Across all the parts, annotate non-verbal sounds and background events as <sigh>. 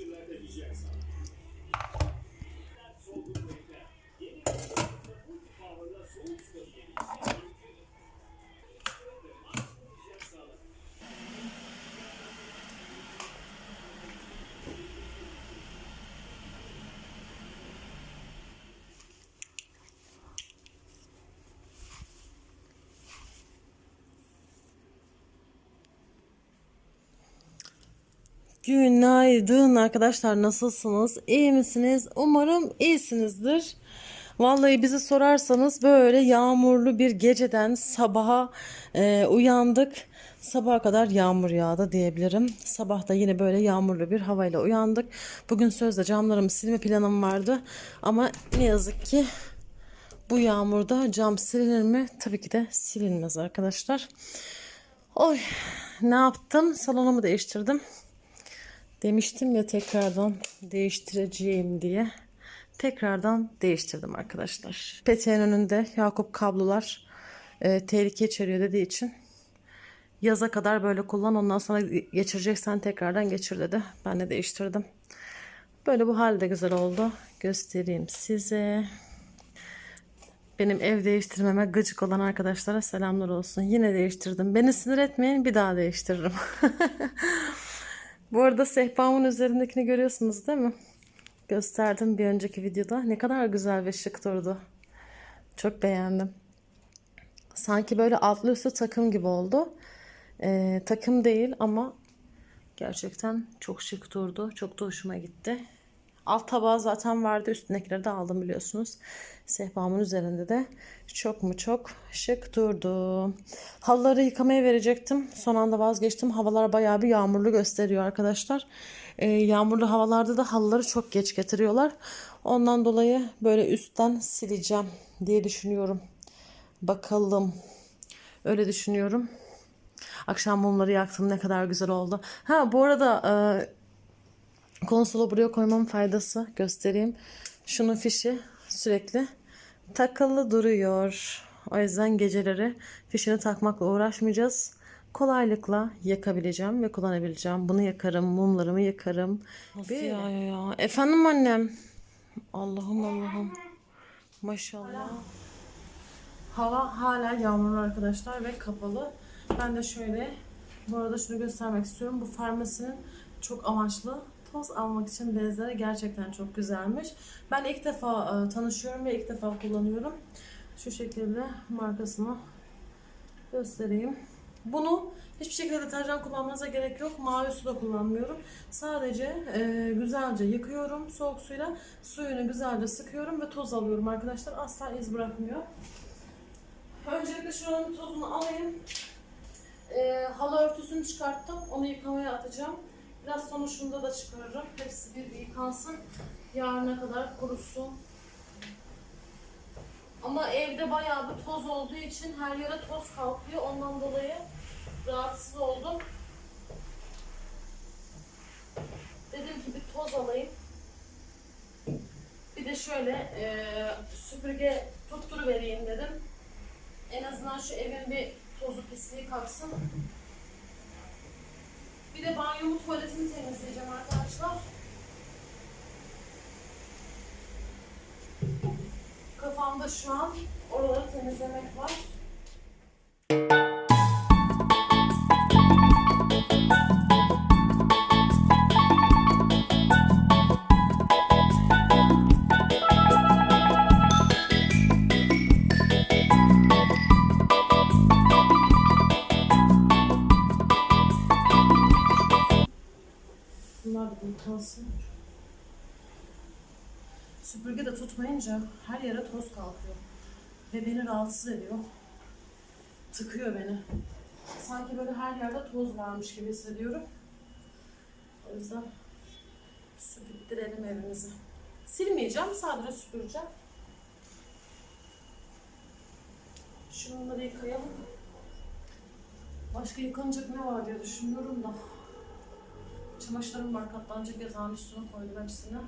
fikirler de diyeceksin. Günaydın arkadaşlar nasılsınız? İyi misiniz? Umarım iyisinizdir. Vallahi bizi sorarsanız böyle yağmurlu bir geceden sabaha e, uyandık. Sabaha kadar yağmur yağdı diyebilirim. Sabah da yine böyle yağmurlu bir havayla uyandık. Bugün sözde camlarımı silme planım vardı. Ama ne yazık ki bu yağmurda cam silinir mi? Tabii ki de silinmez arkadaşlar. Oy ne yaptım? Salonumu değiştirdim. Demiştim ya tekrardan değiştireceğim diye. Tekrardan değiştirdim arkadaşlar. Peteğin önünde Yakup kablolar e, tehlike içeriyor dediği için yaza kadar böyle kullan ondan sonra geçireceksen tekrardan geçir dedi. Ben de değiştirdim. Böyle bu halde güzel oldu. Göstereyim size. Benim ev değiştirmeme gıcık olan arkadaşlara selamlar olsun. Yine değiştirdim. Beni sinir etmeyin bir daha değiştiririm. <laughs> Bu arada sehpamın üzerindekini görüyorsunuz değil mi? Gösterdim bir önceki videoda. Ne kadar güzel ve şık durdu. Çok beğendim. Sanki böyle altlı üstü takım gibi oldu. Ee, takım değil ama gerçekten çok şık durdu. Çok da hoşuma gitti. Alt tabağı zaten vardı. Üstündekileri de aldım biliyorsunuz. Sehpamın üzerinde de çok mu çok şık durdu. Halıları yıkamaya verecektim. Son anda vazgeçtim. Havalar bayağı bir yağmurlu gösteriyor arkadaşlar. Ee, yağmurlu havalarda da halıları çok geç getiriyorlar. Ondan dolayı böyle üstten sileceğim diye düşünüyorum. Bakalım. Öyle düşünüyorum. Akşam mumları yaktım ne kadar güzel oldu. Ha bu arada e, konsolu buraya koymamın faydası göstereyim. Şunun fişi sürekli takılı duruyor. O yüzden geceleri fişini takmakla uğraşmayacağız. Kolaylıkla yakabileceğim ve kullanabileceğim. Bunu yakarım, mumlarımı yakarım. Nasıl ya ya? Efendim annem. Allah'ım Allah'ım. Maşallah. Hava hala yağmurlu arkadaşlar ve kapalı. Ben de şöyle bu arada şunu göstermek istiyorum. Bu farmasinin çok amaçlı toz almak için bezleri gerçekten çok güzelmiş. Ben ilk defa e, tanışıyorum ve ilk defa kullanıyorum. Şu şekilde markasını göstereyim. Bunu hiçbir şekilde deterjan kullanmanıza gerek yok. Mavi su da kullanmıyorum. Sadece e, güzelce yıkıyorum soğuk suyla. Suyunu güzelce sıkıyorum ve toz alıyorum arkadaşlar. Asla iz bırakmıyor. Öncelikle şuranın tozunu alayım. E, halı örtüsünü çıkarttım. Onu yıkamaya atacağım. Biraz şunu da çıkarırım. Hepsi bir, bir yıkansın. Yarına kadar kurusun. Ama evde bayağı bir toz olduğu için her yere toz kalkıyor. Ondan dolayı rahatsız oldum. Dedim ki bir toz alayım. Bir de şöyle e, süpürge tutturuvereyim dedim. En azından şu evin bir tozu pisliği kalksın. Bir de banyomu tuvaletimi temizleyeceğim arkadaşlar. Kafamda şu an oraları temizlemek var. Tutmayınca her yere toz kalkıyor. Ve beni rahatsız ediyor. Tıkıyor beni. Sanki böyle her yerde toz varmış gibi hissediyorum. O yüzden süpürttirelim evimizi. Silmeyeceğim, sadece süpüreceğim. Şunları yıkayalım. Başka yıkanacak ne var diye düşünüyorum da. Çamaşırlarım var katlanacak yatağın üstüne koydum hepsini.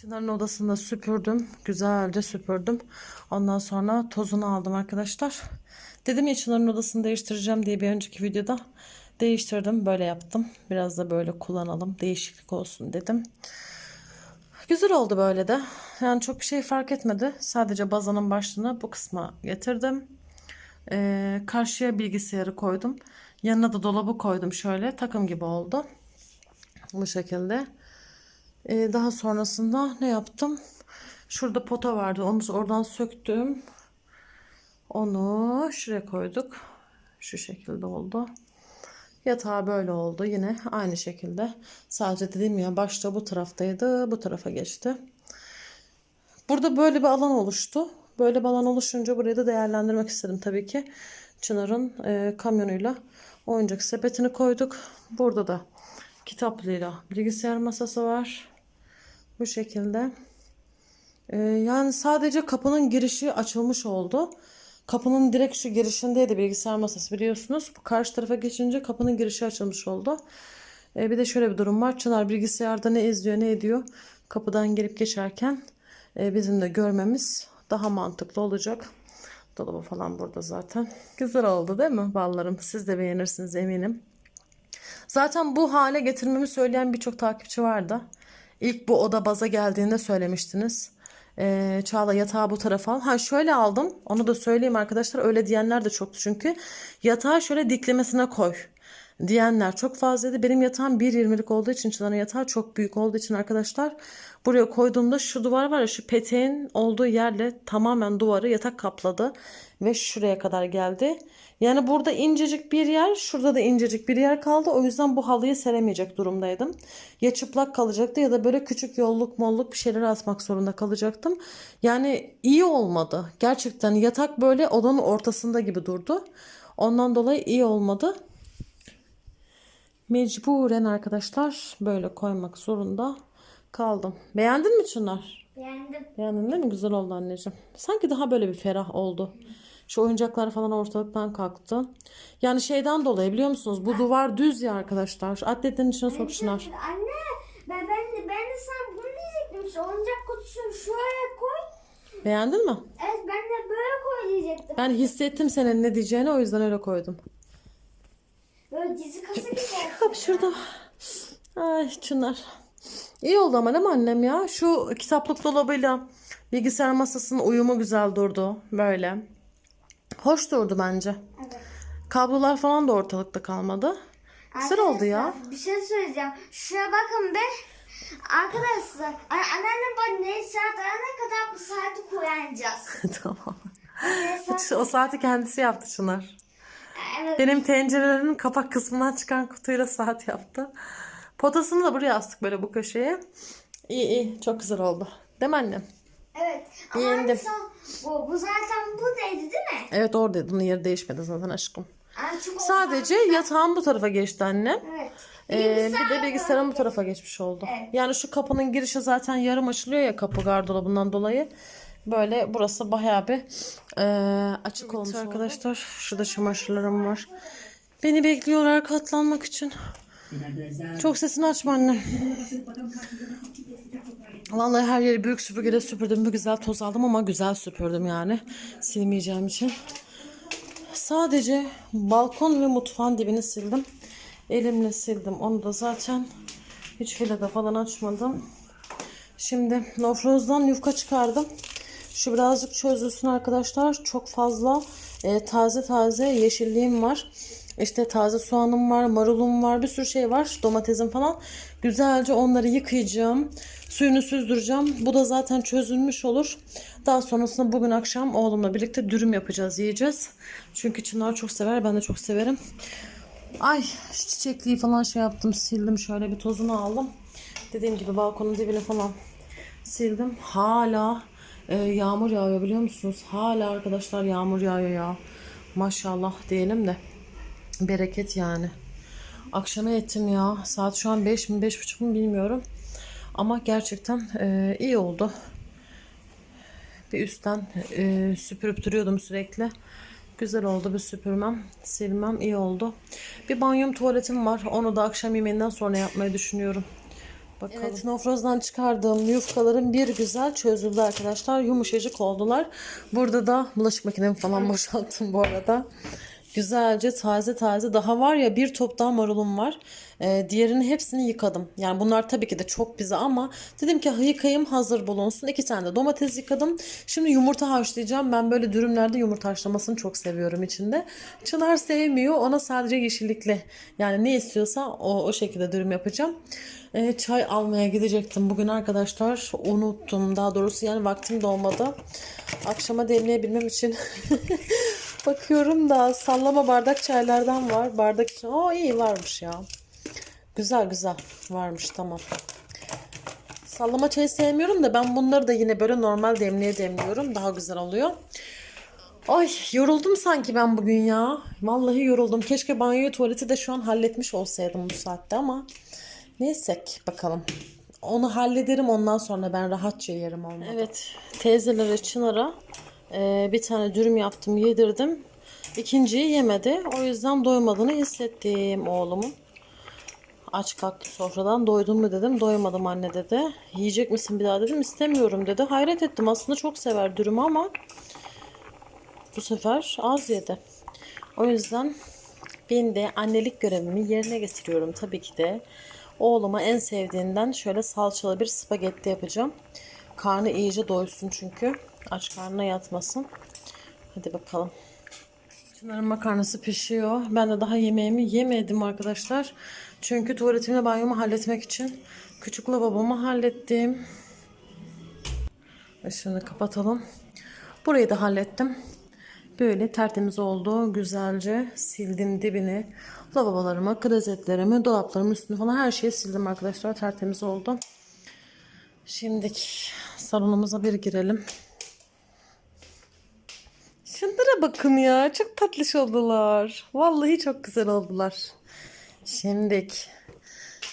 Çınar'ın odasında süpürdüm. Güzelce süpürdüm. Ondan sonra tozunu aldım arkadaşlar. Dedim ya Çınar'ın odasını değiştireceğim diye bir önceki videoda. Değiştirdim. Böyle yaptım. Biraz da böyle kullanalım. Değişiklik olsun dedim. Güzel oldu böyle de. Yani çok bir şey fark etmedi. Sadece bazanın başlığını bu kısma getirdim. Ee, karşıya bilgisayarı koydum. Yanına da dolabı koydum şöyle. Takım gibi oldu. Bu şekilde. Ee, daha sonrasında ne yaptım? Şurada pota vardı. Onu oradan söktüm. Onu şuraya koyduk. Şu şekilde oldu. Yatağı böyle oldu. Yine aynı şekilde. Sadece dedim ya başta bu taraftaydı. Bu tarafa geçti. Burada böyle bir alan oluştu. Böyle bir alan oluşunca burayı da değerlendirmek istedim tabii ki. Çınar'ın e, kamyonuyla oyuncak sepetini koyduk. Burada da kitaplığıyla bilgisayar masası var. Bu şekilde. E, yani sadece kapının girişi açılmış oldu. Kapının direkt şu girişindeydi bilgisayar masası biliyorsunuz. Bu karşı tarafa geçince kapının girişi açılmış oldu. E, bir de şöyle bir durum var. Çınar bilgisayarda ne izliyor ne ediyor. Kapıdan gelip geçerken e, bizim de görmemiz daha mantıklı olacak. Dolabı falan burada zaten. Güzel oldu değil mi ballarım? Siz de beğenirsiniz eminim. Zaten bu hale getirmemi söyleyen birçok takipçi vardı. İlk bu oda baza geldiğinde söylemiştiniz. Ee, Çağla yatağı bu tarafa al. Ha şöyle aldım. Onu da söyleyeyim arkadaşlar. Öyle diyenler de çoktu çünkü. Yatağı şöyle diklemesine koy diyenler çok fazlaydı. Benim yatağım 1.20'lik olduğu için Çınar'ın yatağı çok büyük olduğu için arkadaşlar buraya koyduğumda şu duvar var ya şu peteğin olduğu yerle tamamen duvarı yatak kapladı ve şuraya kadar geldi. Yani burada incecik bir yer, şurada da incecik bir yer kaldı. O yüzden bu halıyı seremeyecek durumdaydım. Ya çıplak kalacaktı ya da böyle küçük yolluk molluk bir şeyler asmak zorunda kalacaktım. Yani iyi olmadı. Gerçekten yatak böyle odanın ortasında gibi durdu. Ondan dolayı iyi olmadı. Mecburen arkadaşlar böyle koymak zorunda kaldım. Beğendin mi Çınar? Beğendim. Beğendin değil mi? Güzel oldu anneciğim. Sanki daha böyle bir ferah oldu. Şu oyuncaklar falan ortalıktan kalktı. Yani şeyden dolayı biliyor musunuz? Bu duvar düz ya arkadaşlar. Atletin içine sok Çınar. Anne ben, ben, de, ben de sana bunu diyecektim. Şu oyuncak kutusunu şöyle koy. Beğendin mi? Evet ben de böyle koy diyecektim. Ben hissettim senin ne diyeceğini o yüzden öyle koydum. Böyle dizi kasa gibi olsun. Hop şurada. Ay Çınar. İyi oldu ama değil mi annem ya? Şu kitaplık dolabıyla bilgisayar masasının uyumu güzel durdu. Böyle. Hoş durdu bence. Evet. Kablolar falan da ortalıkta kalmadı. Güzel oldu ya. Arkadaşlar, Bir şey söyleyeceğim. Şuraya bakın be. Arkadaşlar ay- anneannem bana ne saat arana kadar bu saati koyacağız. <laughs> tamam. Ne saat? <laughs> O saati kendisi yaptı Çınar. Evet. Benim tencerelerin kapak kısmından çıkan kutuyla saat yaptı. Potasını da buraya astık böyle bu köşeye. İyi iyi çok güzel oldu. Değil mi annem? Evet. Ama Beğendim. son- bu, bu zaten buradaydı değil mi? Evet oradaydı. Bunun yeri değişmedi zaten aşkım. Yani çünkü o Sadece yatağın bu tarafa geçti annem. Evet. Ee, bir de Bilgisayar bilgisayarın bu tarafa geçmiş oldu. Evet. Yani şu kapının girişi zaten yarım açılıyor ya kapı gardırobundan dolayı. Böyle burası bayağı bir e, açık olmuş arkadaşlar. Şurada çamaşırlarım var. Beni bekliyorlar katlanmak için. Çok sesini açma annem. Vallahi her yeri büyük süpürgeyle süpürdüm. Bir güzel toz aldım ama güzel süpürdüm yani. Silmeyeceğim için. Sadece balkon ve mutfağın dibini sildim. Elimle sildim. Onu da zaten hiç filede falan açmadım. Şimdi nofrozdan yufka çıkardım. Şu birazcık çözülsün arkadaşlar. Çok fazla e, taze taze yeşilliğim var. İşte taze soğanım var, marulum var, bir sürü şey var. Domatesim falan. Güzelce onları yıkayacağım. Suyunu süzdüreceğim. Bu da zaten çözülmüş olur. Daha sonrasında bugün akşam oğlumla birlikte dürüm yapacağız, yiyeceğiz. Çünkü Çınar çok sever, ben de çok severim. Ay çiçekliği falan şey yaptım, sildim. Şöyle bir tozunu aldım. Dediğim gibi balkonun dibine falan sildim. Hala e, yağmur yağıyor biliyor musunuz? Hala arkadaşlar yağmur yağıyor ya. Maşallah diyelim de. Bereket yani. Akşama ettim ya. Saat şu an 5 mi 5.30 mu bilmiyorum. Ama gerçekten e, iyi oldu. Bir üstten e, süpürüp duruyordum sürekli. Güzel oldu bir süpürmem, silmem iyi oldu. Bir banyom tuvaletim var. Onu da akşam yemeğinden sonra yapmayı düşünüyorum. Bakalım. Evet, nofrozdan çıkardığım yufkaların bir güzel çözüldü arkadaşlar. Yumuşacık oldular. Burada da bulaşık makinemi falan <laughs> boşalttım bu arada. Güzelce taze taze. Daha var ya bir top daha marulum var. Ee, diğerini hepsini yıkadım. Yani bunlar tabii ki de çok bize ama dedim ki yıkayayım hazır bulunsun. İki tane de domates yıkadım. Şimdi yumurta haşlayacağım. Ben böyle dürümlerde yumurta haşlamasını çok seviyorum içinde. Çınar sevmiyor. Ona sadece yeşillikli. Yani ne istiyorsa o, o şekilde dürüm yapacağım. Ee, çay almaya gidecektim bugün arkadaşlar. Unuttum. Daha doğrusu yani vaktim de olmadı. Akşama demleyebilmem için <laughs> bakıyorum da sallama bardak çaylardan var. Bardak için. O iyi varmış ya. Güzel güzel varmış tamam. Sallama çayı sevmiyorum da ben bunları da yine böyle normal demliğe demliyorum. Daha güzel oluyor. Ay yoruldum sanki ben bugün ya. Vallahi yoruldum. Keşke banyoyu tuvaleti de şu an halletmiş olsaydım bu saatte ama neyse bakalım. Onu hallederim ondan sonra ben rahatça yerim olmadı. Evet teyzelere Çınar'a e, bir tane dürüm yaptım yedirdim. İkinciyi yemedi. O yüzden doymadığını hissettim oğlumun. Aç kalktı sofradan. Doydun mu dedim. Doymadım anne dedi. Yiyecek misin bir daha dedim. İstemiyorum dedi. Hayret ettim. Aslında çok sever dürümü ama bu sefer az yedi. O yüzden ben de annelik görevimi yerine getiriyorum tabii ki de. Oğluma en sevdiğinden şöyle salçalı bir spagetti yapacağım. Karnı iyice doysun çünkü. Aç karnına yatmasın. Hadi bakalım. Çınar'ın makarnası pişiyor. Ben de daha yemeğimi yemedim arkadaşlar. Çünkü tuvaletimle banyomu halletmek için küçük lavabomu hallettim. Işığını kapatalım. Burayı da hallettim. Böyle tertemiz oldu. Güzelce sildim dibini. Lavabolarımı, klozetlerimi, dolaplarımın üstünü falan her şeyi sildim arkadaşlar. Tertemiz oldu. Şimdi salonumuza bir girelim. Şunlara bakın ya. Çok tatlış oldular. Vallahi çok güzel oldular. Şimdi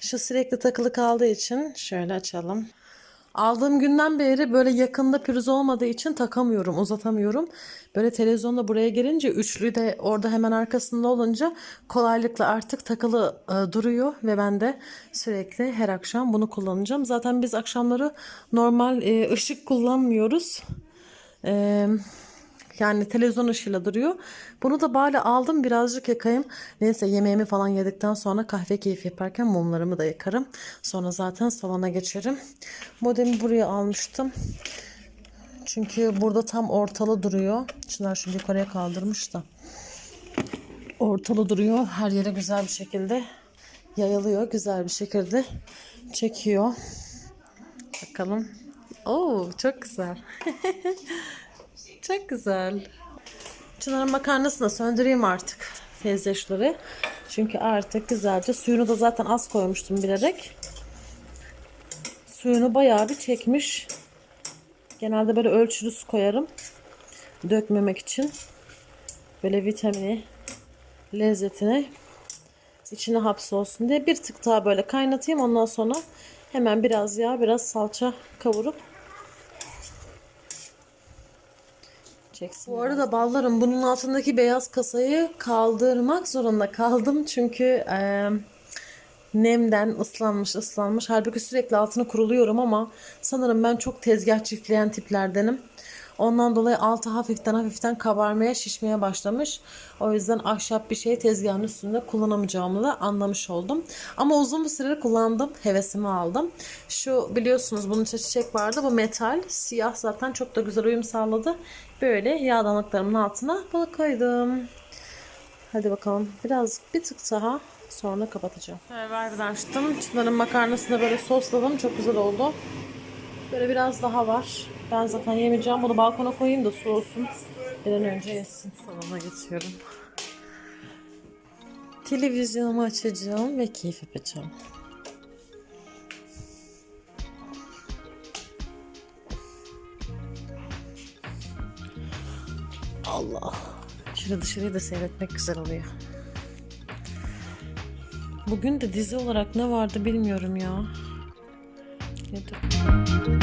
şu sürekli takılı kaldığı için şöyle açalım. Aldığım günden beri böyle yakında pürüz olmadığı için takamıyorum, uzatamıyorum. Böyle televizyonda buraya gelince üçlü de orada hemen arkasında olunca kolaylıkla artık takılı e, duruyor ve ben de sürekli her akşam bunu kullanacağım. Zaten biz akşamları normal e, ışık kullanmıyoruz. Eee yani televizyon ışığıyla duruyor. Bunu da bari aldım birazcık yakayım. Neyse yemeğimi falan yedikten sonra kahve keyif yaparken mumlarımı da yakarım. Sonra zaten salona geçerim. Modemi buraya almıştım. Çünkü burada tam ortalı duruyor. Çınar şimdi yukarıya kaldırmış da. Ortalı duruyor. Her yere güzel bir şekilde yayılıyor. Güzel bir şekilde çekiyor. Bakalım. Oo çok güzel. <laughs> Çok güzel. Çınar'ın makarnasını da söndüreyim artık teyzeşleri. Çünkü artık güzelce suyunu da zaten az koymuştum bilerek. Suyunu bayağı bir çekmiş. Genelde böyle ölçülü su koyarım. Dökmemek için. Böyle vitamini, lezzetini içine hapsolsun diye bir tık daha böyle kaynatayım. Ondan sonra hemen biraz yağ, biraz salça kavurup Bu arada ballarım bunun altındaki beyaz kasayı kaldırmak zorunda kaldım. Çünkü e, nemden ıslanmış ıslanmış. Halbuki sürekli altını kuruluyorum ama sanırım ben çok tezgah çiftleyen tiplerdenim. Ondan dolayı altı hafiften hafiften kabarmaya şişmeye başlamış. O yüzden ahşap bir şey tezgahın üstünde kullanamayacağımı da anlamış oldum. Ama uzun bir süre kullandım. Hevesimi aldım. Şu biliyorsunuz bunun içinde çiçek vardı. Bu metal. Siyah zaten çok da güzel uyum sağladı. Böyle yağdanlıklarımın altına bunu koydum. Hadi bakalım. Biraz bir tık daha sonra kapatacağım. Survivor'dan açtım. Çınar'ın makarnasını böyle sosladım. Çok güzel oldu. Böyle biraz daha var. Ben zaten yemeyeceğim. Bunu balkona koyayım da soğusun. Bir an önce yesin. Salona geçiyorum. Televizyonumu açacağım ve keyif yapacağım. Allah. Şöyle dışarıyı da seyretmek güzel oluyor. Bugün de dizi olarak ne vardı bilmiyorum ya. Ya da-